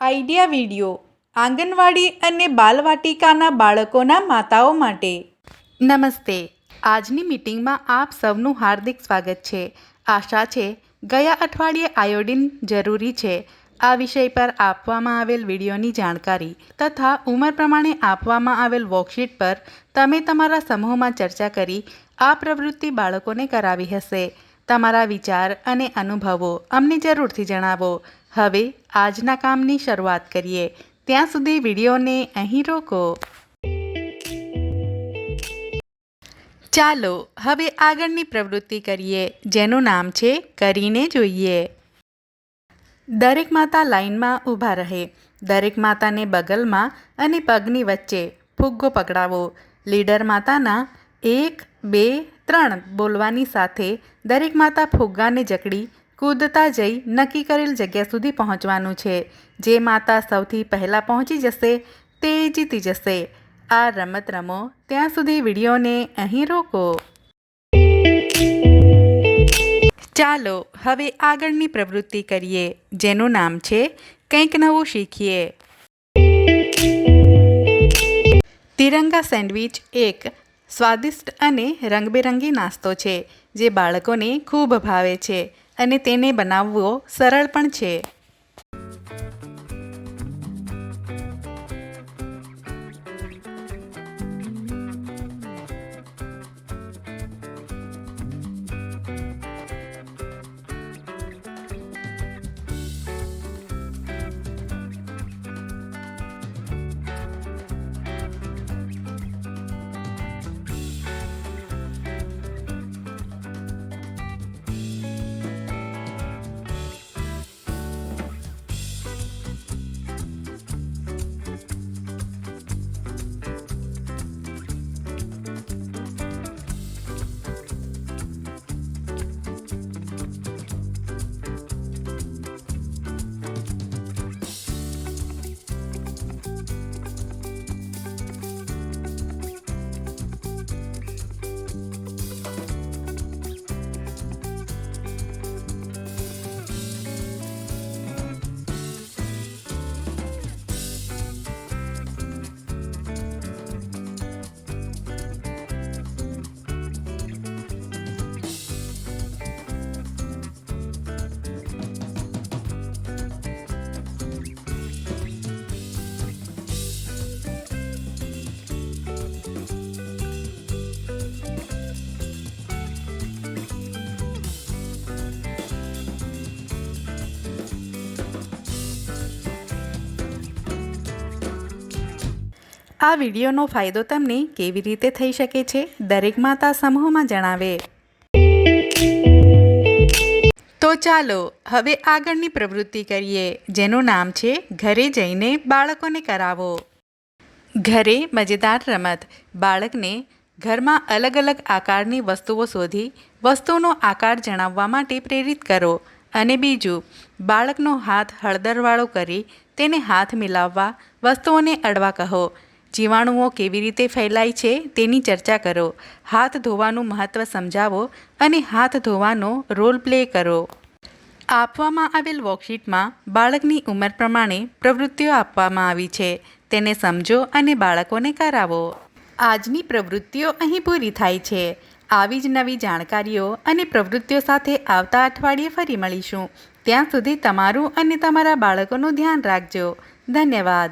Idea video આંગણવાડી અને બાલવાટિકાના બાળકોના માતાઓ માટે. નમસ્તે. આજની મીટિંગમાં આપ સૌનું હાર્દિક સ્વાગત છે. આશા છે, ગયા અઠવાડિયે આયોડિન જરૂરી છે. આ વિષય પર આપવામાં આવેલ વિડીયોની જાણકારી તથા ઉંમર પ્રમાણે આપવામાં આવેલ વર્કશીટ પર તમે તમારા સમૂહમાં ચર્ચા કરી આ પ્રવૃત્તિ બાળકોને કરાવી હશે. તમારા વિચાર અને અનુભવો અમને જરૂરથી જણાવો. હવે આજના કામની શરૂઆત કરીએ. ત્યાં સુધી વિડીયોને અહીં રોકો. ચાલો હવે આગળની પ્રવૃત્તિ કરીએ, જેનું નામ છે કરીને જોઈએ. દરેક માતા લાઈનમાં ઊભા રહે. દરેક માતાને બગલમાં અને પગની વચ્ચે ફુગ્ગો પકડાવો. લીડર માતાના એક, બે, ત્રણ બોલવાની સાથે દરેક માતા ફુગ્ગાને જકડી કૂદતા જઈ નક્કી કરેલ જગ્યા સુધી પહોંચવાનું છે. જે માતા સૌથી પહેલાં પહોંચી જશે, તે જીતી જશે. આ રમત રમો, ત્યાં સુધી વિડીયોને અહીં રોકો. ચાલો, હવે આગળની પ્રવૃત્તિ કરીએ, જેનું નામ છે, કંઈક નવું શીખીએ. તિરંગા સેન્ડવિચ એક સ્વાદિષ્ટ અને રંગબેરંગી નાસ્તો છે, જે બાળકોને ખૂબ ભાવે છે. અને તેને બનાવવો સરળ પણ છે. આ વિડીયોનો ફાયદો તમને કેવી રીતે થઈ શકે છે, દરેક માતા સમૂહમાં જણાવે. તો ચાલો, હવે આગળની પ્રવૃત્તિ કરીએ, જેનું નામ છે, ઘરે જઈને બાળકોને કરાવો. ઘરે મજેદાર રમત. બાળકને ઘરમાં અલગ અલગ આકારની વસ્તુઓ શોધી વસ્તુનો આકાર જણાવવા માટે પ્રેરિત કરો. અને બીજું, બાળકનો હાથ હળદરવાળો કરી તેને હાથ મિલાવવા, વસ્તુઓને અડવા કહો. જીવાણુઓ કેવી રીતે ફેલાય છે તેની ચર્ચા કરો. હાથ ધોવાનું મહત્ત્વ સમજાવો અને હાથ ધોવાનો રોલ પ્લે કરો. આપવામાં આવેલ વર્કશીટમાં બાળકની ઉંમર પ્રમાણે પ્રવૃત્તિઓ આપવામાં આવી છે. તેને સમજો અને બાળકોને કરાવો. આજની પ્રવૃત્તિઓ અહીં પૂરી થાય છે. આવી જ નવી જાણકારીઓ અને પ્રવૃત્તિઓ સાથે આવતા અઠવાડિયે ફરી મળીશું. ત્યાં સુધી તમારું અને તમારા બાળકોનું ધ્યાન રાખજો. ધન્યવાદ.